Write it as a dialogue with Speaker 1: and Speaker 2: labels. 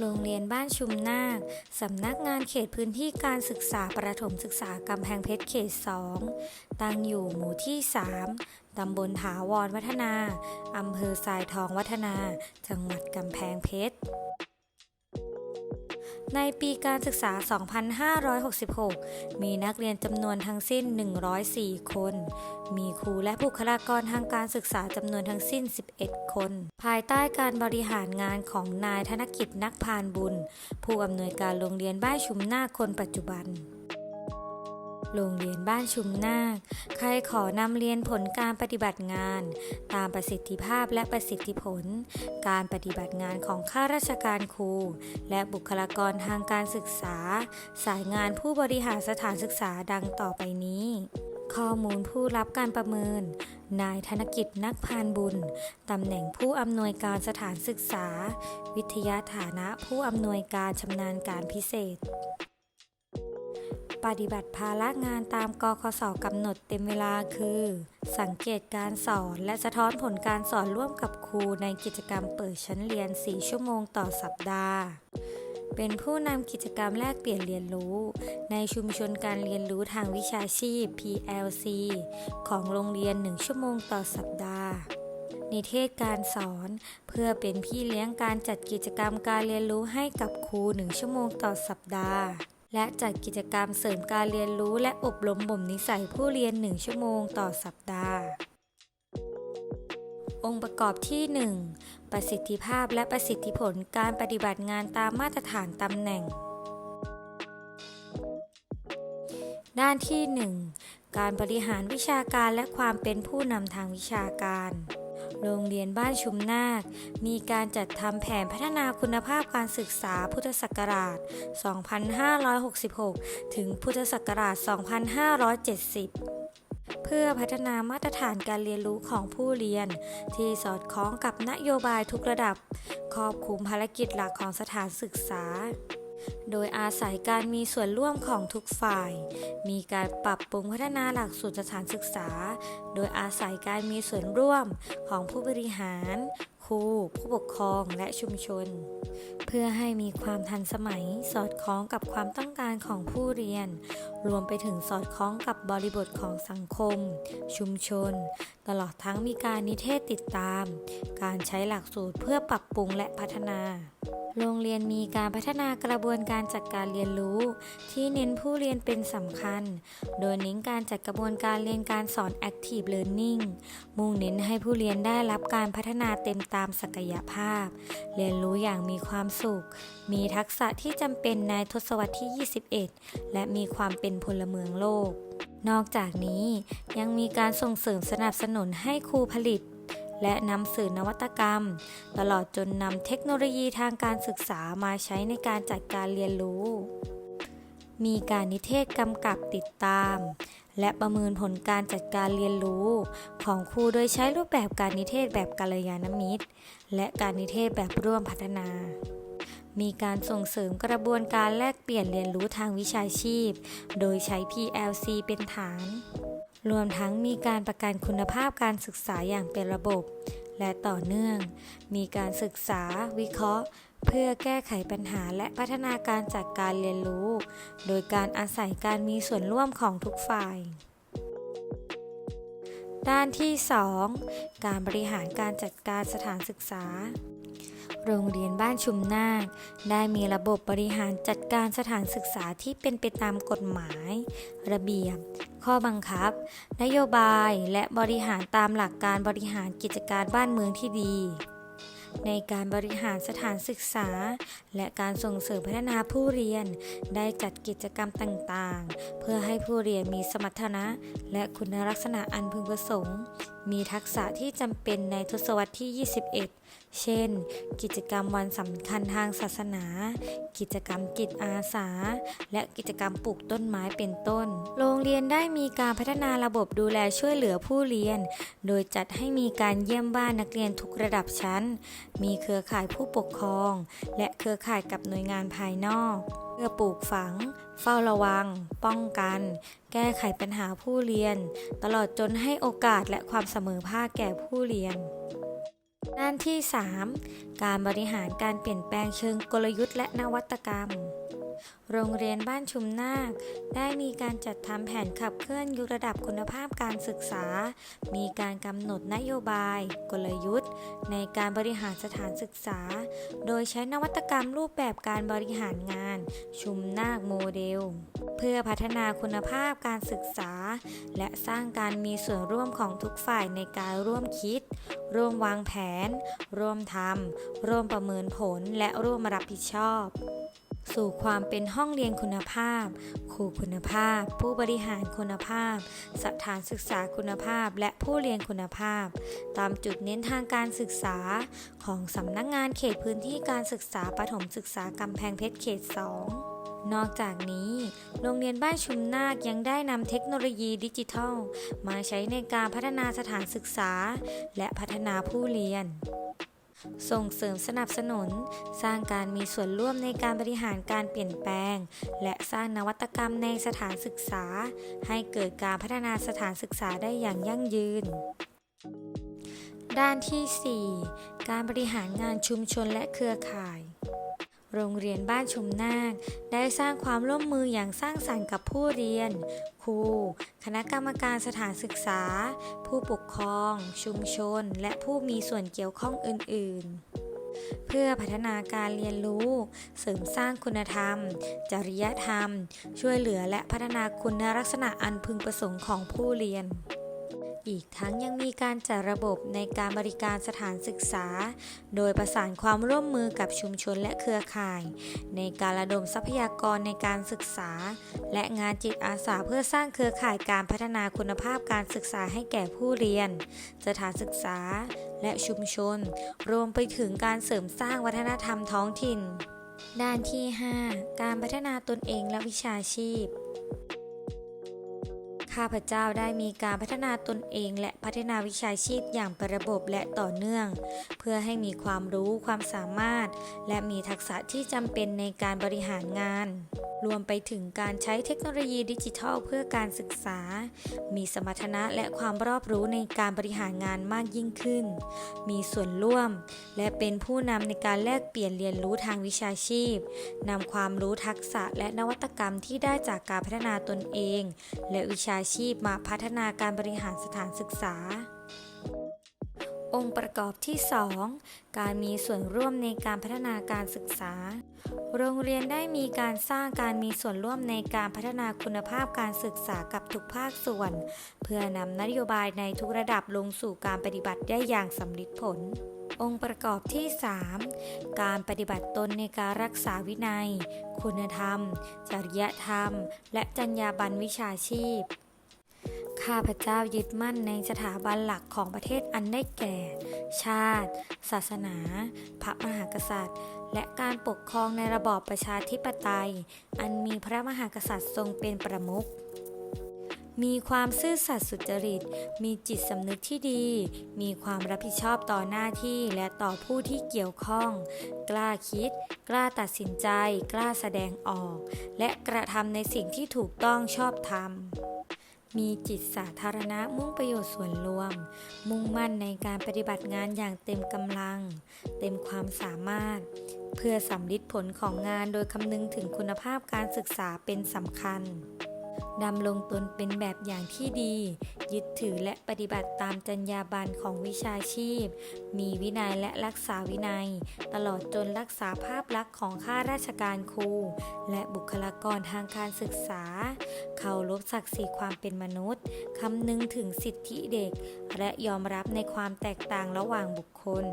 Speaker 1: โรงเรียนบ้านชุมนาค สำนักงานเขตพื้นที่การศึกษาประถมศึกษากำแพงเพชรเขต 2 ตั้งอยู่หมู่ที่ 3 ตำบลถาวรวัฒนา อำเภอทรายทองวัฒนา จังหวัดกำแพงเพชร ในปีการศึกษา 2566 มีนักเรียนจำนวนทั้งสิ้น 104 คน มีครูและบุคลากรทางการศึกษาจำนวนทั้งสิ้น 11 คน ภายใต้การบริหารงานของนายธนกิจนักพานบุญ ผู้อำนวยการโรงเรียนบ้านชุมนาคคนปัจจุบัน โรงเรียนบ้านชุมนาค ใครขอนำเรียนผลการปฏิบัติงาน ตามประสิทธิภาพและประสิทธิผล การปฏิบัติงานของข้าราชการครู และบุคลากรทางการศึกษา สายงานผู้บริหารสถานศึกษาดังต่อไปนี้ ข้อมูลผู้รับการประเมินนายธนกิจนักพานบุญ ตำแหน่งผู้อำนวยการสถานศึกษา วิทยาฐานะผู้อำนวยการชำนาญการพิเศษ ปฏิบัติภาระงานตามกคสกำหนดเต็มเวลาคือ สังเกตการสอนและสะท้อนผลการสอนร่วมกับครูในกิจกรรมเปิดชั้นเรียน 4 ชั่วโมงต่อสัปดาห์ เป็นผู้นำกิจกรรมแลกเปลี่ยนเรียนรู้ ในชุมชนการเรียนรู้ทางวิชาชีพ PLC ของโรงเรียน 1 ชั่วโมงต่อสัปดาห์นิเทศการสอนเพื่อเป็นพี่เลี้ยงการจัดกิจกรรมการเรียนรู้ให้กับครู 1 ชั่วโมงต่อสัปดาห์ และจัดกิจกรรมเสริมการเรียนรู้และอบรมบ่มนิสัยผู้เรียน 1 ชั่วโมงต่อสัปดาห์ องค์ประกอบที่ 1 ประสิทธิภาพและประสิทธิผลการปฏิบัติงานตามมาตรฐานตำแหน่ง ด้านที่ 1 การบริหารวิชาการและความเป็นผู้นำทางวิชาการ โรงเรียนบ้านชุมนาค มีการจัดทำแผนพัฒนาคุณภาพการศึกษาพุทธศักราช 2566 ถึงพุทธศักราช 2570เพื่อพัฒนามาตรฐานการเรียนรู้ของผู้เรียน ที่สอดคล้องกับนโยบายทุกระดับ ครอบคลุมภารกิจหลักของสถานศึกษา โดยอาศัยการมีส่วนร่วมของทุกฝ่าย มีการปรับปรุงพัฒนาหลักสูตรสถานศึกษา โดยอาศัยการมีส่วนร่วมของผู้บริหาร ครู ผู้ปกครองและชุมชน เพื่อให้มีความทันสมัยสอดคล้องกับความต้องการของผู้เรียน รวมไปถึงสอดคล้องกับบริบทของสังคม ชุมชน ตลอดทั้งมีการนิเทศติดตาม การใช้หลักสูตรเพื่อปรับปรุงและพัฒนา โรงเรียนมีการพัฒนากระบวนการจัดการเรียนรู้ ที่เน้นผู้เรียนเป็นสำคัญ โดยเน้นการจัดกระบวนการเรียนการสอน Active Learning มุ่งเน้นให้ผู้เรียนได้รับการพัฒนาเต็มตามศักยภาพ เรียนรู้อย่างมีความสุข มีทักษะที่จำเป็นในทศวรรษที่ 21 และมีความเป็นพลเมืองโลกนอกจากนี้ยังมีการส่งเสริมสนับสนุนให้ครูผลิต และนำสื่อนวัตกรรม ตลอดจนนำเทคโนโลยีทางการศึกษามาใช้ในการจัดการเรียนรู้ มีการนิเทศกำกับติดตาม และประเมินผลการจัดการเรียนรู้ ของครูโดยใช้รูปแบบการนิเทศแบบกัลยาณมิตร และการนิเทศแบบร่วมพัฒนามีการส่งเสริมกระบวนการแลกเปลี่ยนเรียนรู้ทางวิชาชีพ โดยใช้ PLC เป็นฐาน รวมทั้งมีการประกันคุณภาพการศึกษาอย่างเป็นระบบ และต่อเนื่อง มีการศึกษาวิเคราะห์ เพื่อแก้ไขปัญหาและพัฒนาการจัดการเรียนรู้ โดยการอาศัยการมีส่วนร่วมของทุกฝ่ายด้านที่ 2 การบริหารการจัดการสถานศึกษา โรงเรียนบ้านชุมนาค ได้มีระบบบริหารจัดการสถานศึกษาที่เป็นไปตามกฎหมาย ระเบียบ ข้อบังคับ นโยบายและบริหารตามหลักการบริหารกิจการบ้านเมืองที่ดี ในการบริหารสถานศึกษา และการส่งเสริมพัฒนาผู้เรียน ได้จัดกิจกรรมต่างๆ เพื่อให้ผู้เรียนมีสมรรถนะ และคุณลักษณะอันพึงประสงค์ มีทักษะที่จำเป็นในทศวรรษที่ 21 เช่น กิจกรรมวันสำคัญทางศาสนา กิจกรรมจิตอาสา และกิจกรรมปลูกต้นไม้เป็นต้น โรงเรียนได้มีการพัฒนาระบบดูแลช่วยเหลือผู้เรียน โดยจัดให้มีการเยี่ยมบ้านนักเรียนทุกระดับชั้น มีเครือข่ายผู้ปกครอง และเครือข่ายกับหน่วยงานภายนอกเพื่อปลูกฝัง เฝ้าระวัง ป้องกัน แก้ไขปัญหาผู้เรียน ตลอดจนให้โอกาสและความเสมอภาคแก่ผู้เรียน ด้านที่ 3 การบริหารการเปลี่ยนแปลงเชิงกลยุทธ์และนวัตกรรม โรงเรียนบ้านชุมนาค ได้มีการจัดทำแผนขับเคลื่อนยกระดับคุณภาพการศึกษา มีการกำหนดนโยบาย กลยุทธ์ ในการบริหารสถานศึกษา โดยใช้นวัตกรรมรูปแบบการบริหารงาน ชุมนาคโมเดล เพื่อพัฒนาคุณภาพการศึกษา และสร้างการมีส่วนร่วมของทุกฝ่ายในการร่วมคิด ร่วมวางแผน ร่วมทำร่วมประเมินผลและร่วมรับผิดชอบ สู่ความเป็นห้องเรียนคุณภาพ ครูคุณภาพ ผู้บริหารคุณภาพ สถานศึกษาคุณภาพ และผู้เรียนคุณภาพ ตามจุดเน้นทางการศึกษาของสำนักงงานเขตพื้นที่การศึกษาประถมศึกษากำแพงเพชรเขต 2นอกจากนี้ โรงเรียนบ้านชุมนาคยังได้นำเทคโนโลยีดิจิทัล มาใช้ในการพัฒนาสถานศึกษา และพัฒนาผู้เรียน ส่งเสริมสนับสนุน สร้างการมีส่วนร่วมในการบริหารการเปลี่ยนแปลง และสร้างนวัตกรรมในสถานศึกษา ให้เกิดการพัฒนาสถานศึกษาได้อย่างยั่งยืน ด้านที่ 4 การบริหารงานชุมชนและเครือข่าย โรงเรียนบ้านชุมนาค ได้สร้างความร่วมมืออย่างสร้างสรรค์กับผู้เรียน ครู คณะกรรมการสถานศึกษา ผู้ปกครอง ชุมชน และผู้มีส่วนเกี่ยวข้องอื่น ๆ เพื่อพัฒนาการเรียนรู้ เสริมสร้างคุณธรรม จริยธรรม ช่วยเหลือและพัฒนาคุณลักษณะอันพึงประสงค์ของผู้เรียน อีกทั้งยังมีการจัดระบบในการบริการสถานศึกษา โดยประสานความร่วมมือกับชุมชนและเครือข่าย ในการระดมทรัพยากรในการศึกษา และงานจิตอาสาเพื่อสร้างเครือข่ายการพัฒนาคุณภาพการศึกษาให้แก่ผู้เรียน สถานศึกษา และชุมชน รวมไปถึงการเสริมสร้างวัฒนธรรมท้องถิ่น ด้านที่ 5 การพัฒนาตนเองและวิชาชีพ ข้าพเจ้าได้มีการพัฒนาตนเองและพัฒนาวิชาชีพอย่างเป็นระบบและต่อเนื่อง เพื่อให้มีความรู้ความสามารถ และมีทักษะที่จำเป็นในการบริหารงาน รวมไปถึงการใช้เทคโนโลยีดิจิทัลเพื่อการศึกษา มีสมรรถนะและความรอบรู้ในการบริหารงานมากยิ่งขึ้น มีส่วนร่วม และเป็นผู้นำในการแลกเปลี่ยนเรียนรู้ทางวิชาชีพนำความรู้ทักษะและนวัตกรรมที่ได้จากการพัฒนาตนเอง และวิชาชีพมาพัฒนาการบริหารสถานศึกษา องค์ประกอบที่ 2 การมีส่วนร่วมในการพัฒนาการศึกษา โรงเรียนได้มีการสร้างการมีส่วนร่วมในการพัฒนาคุณภาพการศึกษากับทุกภาคส่วน เพื่อนำนโยบายในทุกระดับลงสู่การปฏิบัติได้อย่างสำลิดผลองค์ประกอบที่ 3 การปฏิบัติตนในการรักษาวินัย คุณธรรม จริยธรรม และจรรยาบรรณวิชาชีพ ข้าพเจ้ายึดมั่นในสถาบันหลักของประเทศอันได้แก่ ชาติ ศาสนา พระมหากษัตริย์ และการปกครองในระบอบประชาธิปไตย อันมีพระมหากษัตริย์ทรงเป็นประมุขมีความซื่อสัตย์สุจริต มีจิตสำนึกที่ดี มีความรับผิดชอบต่อหน้าที่และต่อผู้ที่เกี่ยวข้อง กล้าคิด กล้าตัดสินใจ กล้าแสดงออก และกระทำในสิ่งที่ถูกต้องชอบธรรม มีจิตสาธารณะมุ่งประโยชน์ส่วนรวม มุ่งมั่นในการปฏิบัติงานอย่างเต็มกำลัง เต็มความสามารถ เพื่อสำลิดผลของงานโดยคำนึงถึงคุณภาพการศึกษาเป็นสำคัญ ดำรงตนเป็นแบบอย่างที่ดี ยึดถือและปฏิบัติตามจรรยาบรรณของวิชาชีพ มีวินัยและรักษาวินัย ตลอดจนรักษาภาพลักษณ์ของข้าราชการครู และบุคลากรทางการศึกษา เคารพศักดิ์ศรีความเป็นมนุษย์ คำนึงถึงสิทธิเด็ก และยอมรับในความแตกต่างระหว่างบุคคล